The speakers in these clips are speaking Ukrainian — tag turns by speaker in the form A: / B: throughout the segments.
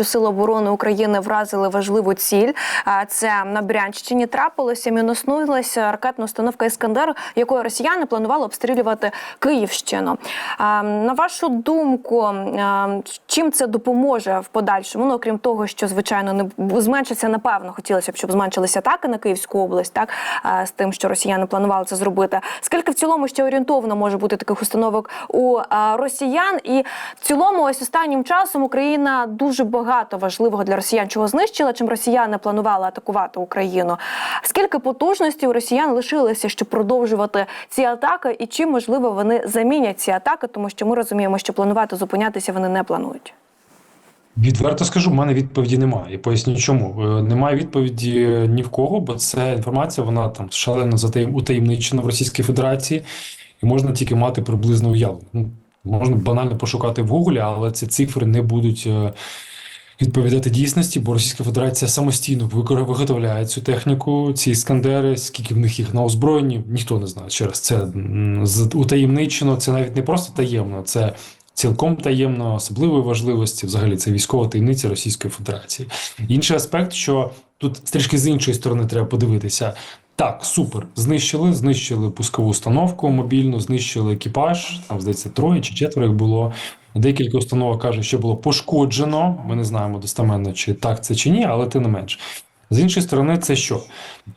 A: що Сили оборони України вразили важливу ціль. Це на Брянщині трапилося. Мінуснулася ракетна установка Іскандер, якою росіяни планували обстрілювати Київщину. На вашу думку, чим це допоможе в подальшому? Ну окрім того, що звичайно не зменшиться, напевно, хотілося б, щоб зменшилися атаки на Київську область, так з тим, що росіяни планували це зробити. Скільки в цілому ще орієнтовно може бути таких установок у росіян? І в цілому, ось останнім часом Україна дуже багато важливого для росіян чого знищила, чим росіяни планували атакувати Україну. Скільки потужності у росіян лишилося, щоб продовжувати ці атаки, і чим можливо вони замінять ці атаки, тому що ми розуміємо, що планувати зупинятися вони не планують.
B: Відверто скажу, в мене відповіді немає. І поясню, чому Е, немає відповіді ні в кого, бо це інформація, вона там шалено затаєм- утаємничена в Російській Федерації, і можна тільки мати приблизно уявлення. Ну, можна банально пошукати в Гуглі, але ці цифри не будуть е, відповідати дійсності, бо Російська Федерація самостійно виготовляє цю техніку, ці іскандери, скільки в них їх на озброєнні, ніхто не знає. Ще раз, це утаємничено, це навіть не просто таємно, це цілком таємно, особливої важливості. Взагалі, це військова таємниця Російської Федерації. Інший аспект, що тут трішки з іншої сторони треба подивитися. Так, супер, знищили, знищили пускову установку мобільну, знищили екіпаж. Там здається, троє чи четверо їх було. Декілька установок каже, що було пошкоджено. Ми не знаємо достеменно, чи так це чи ні, але тим не менш. З іншої сторони, це що?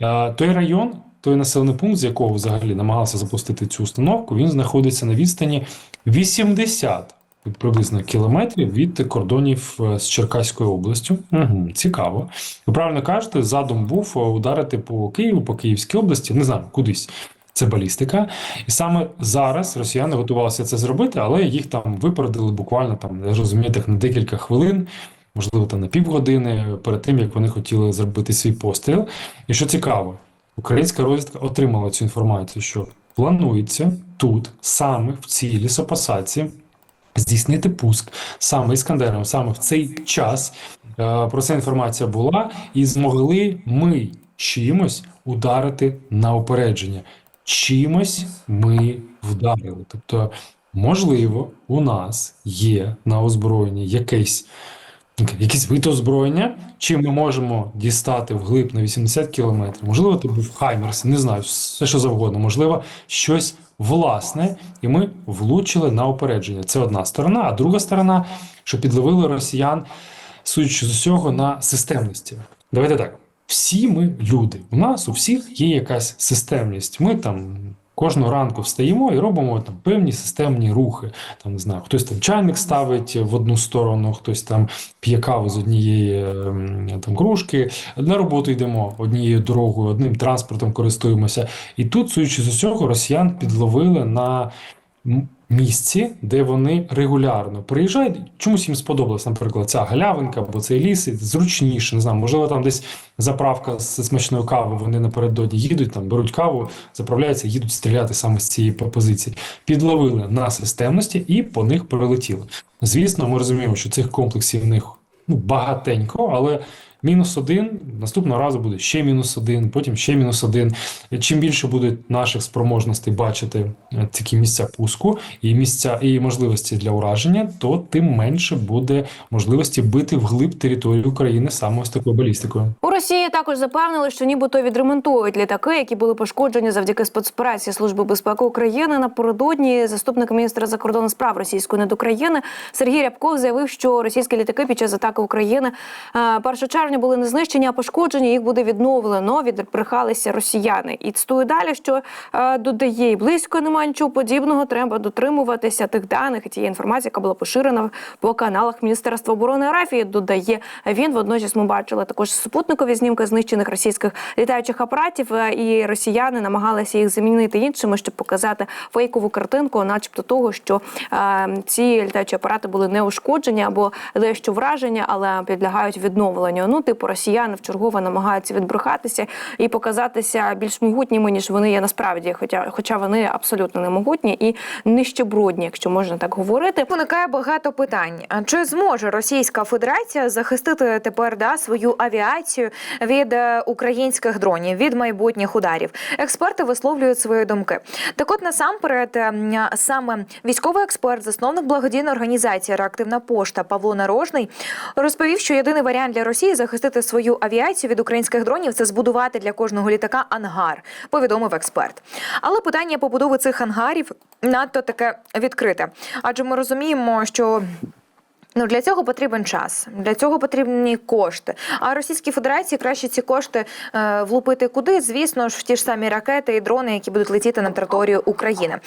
B: Е, Той район, той населений пункт, з якого взагалі намагалися запустити цю установку, він знаходиться на відстані 80 приблизно кілометрів від кордонів е, з Черкаською областю. Угу, цікаво. Ви правильно кажете, задум був е, ударити по Києву, по Київській області, не знаю, кудись. Це балістика, і саме зараз росіяни готувалися це зробити, але їх там випередили буквально там, я розумію, так на декілька хвилин, можливо, там на півгодини перед тим, як вони хотіли зробити свій постріл. І що цікаво, українська розвідка отримала цю інформацію, що планується тут, саме в цій лісопосадці, здійснити пуск саме іскандером, саме в цей час. Е, Про це інформація була, і змогли ми чимось ударити на опередження. Чимось ми вдарили. Тобто, можливо, у нас є на озброєнні якесь. Якийсь вид озброєння, чим ми можемо дістати вглиб на 80 кілометрів. Можливо, це був Хаймерс, не знаю, все що завгодно. Можливо, щось власне, і ми влучили на опередження. Це одна сторона, а друга сторона, що підловили росіян, судячи з усього, на системності. Давайте так. Всі ми люди. У нас у всіх є якась системність. Ми там кожного ранку встаємо і робимо там певні системні рухи. Там не знаю, хтось там чайник ставить в одну сторону, хтось там п'є каву з однієї ем, там кружки. На роботу йдемо однією дорогою, одним транспортом користуємося. І тут, судячи з усього, росіян підловили на місці, де вони регулярно приїжджають. Чомусь їм сподобалась, наприклад, ця галявинка або цей ліс, зручніше, не знаю, можливо, там десь заправка з смачною кавою, вони напередодні їдуть, там беруть каву, заправляються, їдуть стріляти саме з цієї позиції. Підловили на системності і по них прилетіли. Звісно, ми розуміємо, що цих комплексів в них ну, багатенько, але мінус один, наступного разу буде ще мінус один, потім ще мінус один. Чим більше буде наших спроможностей бачити е, такі місця пуску і місця і можливості для ураження, то тим менше буде можливості бити вглиб території України саме ось такою балістикою.
A: У Росії також запевнили, що нібито відремонтують літаки, які були пошкоджені завдяки спецоперації Служби безпеки України. Напередодні заступник міністра закордонних справ російської недокраїни Сергій Рябков заявив, що російські літаки під час атаки України е, 1 червня були не знищені, а пошкоджені. Їх буде відновлено. Відбрехалися росіяни. І цитую далі, що е, додає і близько немає нічого подібного. Треба дотримуватися тих даних і тієї інформації, яка була поширена по каналах Міністерства оборони Арафії. Додає він. Водночас ми бачили також супутникові знімки знищених російських літаючих апаратів, е, і росіяни намагалися їх замінити іншими, щоб показати фейкову картинку, начебто того, що е, ці літаючі апарати були не ушкоджені або дещо вражені, але підлягають відновленню. Ну Типу, росіяни вчергове намагаються відбрехатися і показатися більш могутніми, ніж вони є насправді, хоча, хоча вони абсолютно не могутні і нищебродні, якщо можна так говорити.
C: Виникає багато питань. Чи зможе Російська Федерація захистити тепер да свою авіацію від е, українських дронів, від майбутніх ударів? Експерти висловлюють свої думки. Так, от насамперед, саме військовий експерт, засновник благодійної організації Реактивна пошта Павло Нарожний розповів, що єдиний варіант для Росії захистити свою авіацію від українських дронів це збудувати для кожного літака ангар. Повідомив експерт. Але питання побудови цих ангарів надто таке відкрите. Адже ми розуміємо, що. Ну для цього потрібен час, для цього потрібні кошти. А Російській Федерації краще ці кошти е, влупити куди? Звісно ж, в ті ж самі ракети і дрони, які будуть летіти на територію України.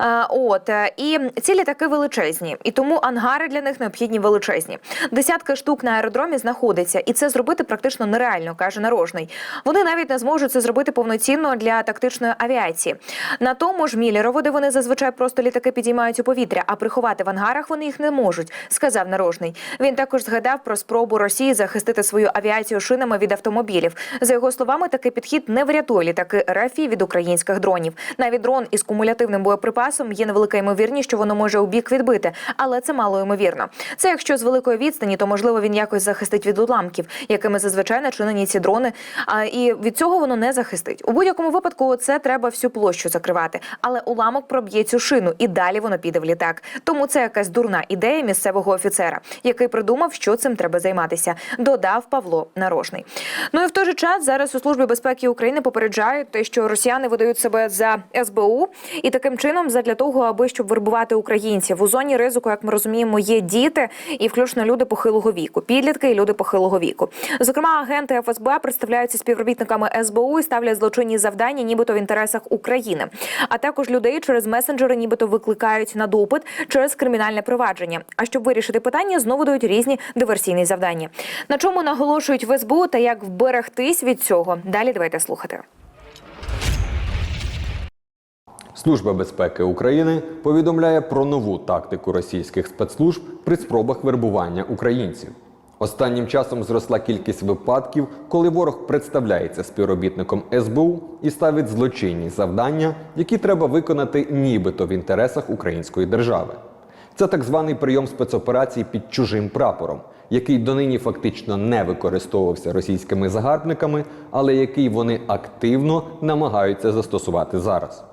C: Е, от е, і ці літаки величезні, і тому ангари для них необхідні величезні. Десятки штук на аеродромі знаходиться, і це зробити практично нереально, каже Нарожний. Вони навіть не зможуть це зробити повноцінно для тактичної авіації. На тому ж Міллерово, де вони зазвичай просто літаки підіймають у повітря, а приховати в ангарах вони їх не можуть, сказав Нарожний. Він також згадав про спробу Росії захистити свою авіацію шинами від автомобілів. За його словами, такий підхід не врятує літаки РФ від українських дронів. Навіть дрон із кумулятивним боєприпасом є невелика ймовірність, що воно може у бік відбити, але це мало ймовірно. Це якщо з великої відстані, то можливо він якось захистить від уламків, якими зазвичай начинені ці дрони. А і від цього воно не захистить. У будь-якому випадку це треба всю площу закривати. Але уламок проб'є цю шину, і далі воно піде в літак. Тому це якась дурна ідея місцевого офіцера, який придумав, що цим треба займатися. Додав Павло Нарожний. Ну і в той же час зараз у службі безпеки України попереджають те, що росіяни видають себе за СБУ, і таким чином задля того, аби щоб вербувати українців у зоні ризику, як ми розуміємо, є діти і включно люди похилого віку, підлітки і люди похилого віку. Зокрема, агенти ФСБ представляються співробітниками СБУ і ставлять злочинні завдання, нібито в інтересах України. А також людей через месенджери, нібито викликають на допит через кримінальне провадження. А щоб вирішити питання, знову дають різні диверсійні завдання. На чому наголошують в СБУ та як вберегтись від цього? Далі давайте слухати.
D: Служба безпеки України повідомляє про нову тактику російських спецслужб при спробах вербування українців. Останнім часом зросла кількість випадків, коли ворог представляється співробітником СБУ і ставить злочинні завдання, які треба виконати нібито в інтересах української держави. Це так званий прийом спецоперацій під чужим прапором, який донині фактично не використовувався російськими загарбниками, але який вони активно намагаються застосувати зараз.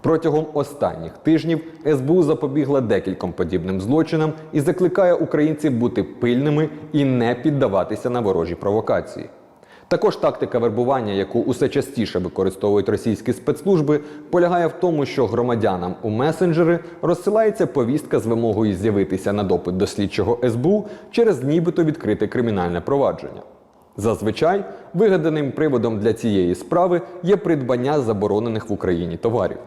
D: Протягом останніх тижнів СБУ запобігла декільком подібним злочинам і закликає українців бути пильними і не піддаватися на ворожі провокації. Також тактика вербування, яку усе частіше використовують російські спецслужби, полягає в тому, що громадянам у месенджери розсилається повістка з вимогою з'явитися на допит до слідчого СБУ через нібито відкрите кримінальне провадження. Зазвичай вигаданим приводом для цієї справи є придбання заборонених в Україні товарів.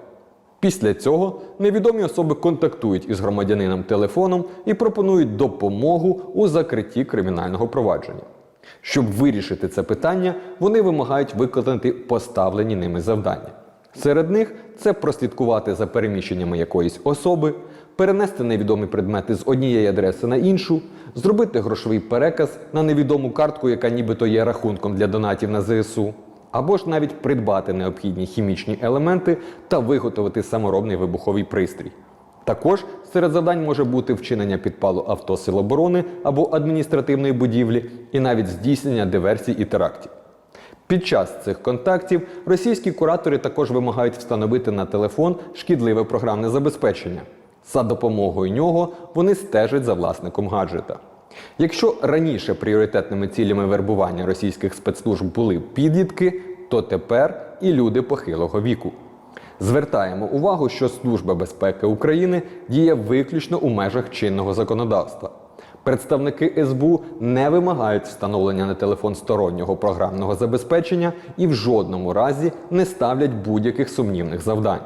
D: Після цього невідомі особи контактують із громадянином телефоном і пропонують допомогу у закритті кримінального провадження. Щоб вирішити це питання, вони вимагають виконати поставлені ними завдання. Серед них це прослідкувати за переміщеннями якоїсь особи, перенести невідомі предмети з однієї адреси на іншу, зробити грошовий переказ на невідому картку, яка нібито є рахунком для донатів на ЗСУ, або ж навіть придбати необхідні хімічні елементи та виготовити саморобний вибуховий пристрій. Також серед завдань може бути вчинення підпалу авто Сил оборони або адміністративної будівлі, і навіть здійснення диверсій і терактів. Під час цих контактів російські куратори також вимагають встановити на телефон шкідливе програмне забезпечення. За допомогою нього вони стежать за власником гаджета. Якщо раніше пріоритетними цілями вербування російських спецслужб були підлітки, то тепер і люди похилого віку. Звертаємо увагу, що Служба безпеки України діє виключно у межах чинного законодавства. Представники СБУ не вимагають встановлення на телефон стороннього програмного забезпечення і в жодному разі не ставлять будь-яких сумнівних завдань.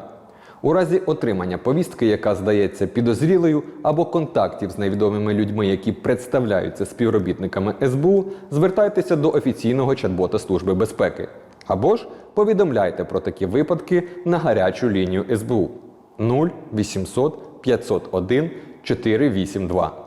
D: У разі отримання повістки, яка здається підозрілою, або контактів з невідомими людьми, які представляються співробітниками СБУ, звертайтеся до офіційного чат-бота Служби безпеки. Або ж повідомляйте про такі випадки на гарячу лінію СБУ 0800 501 482.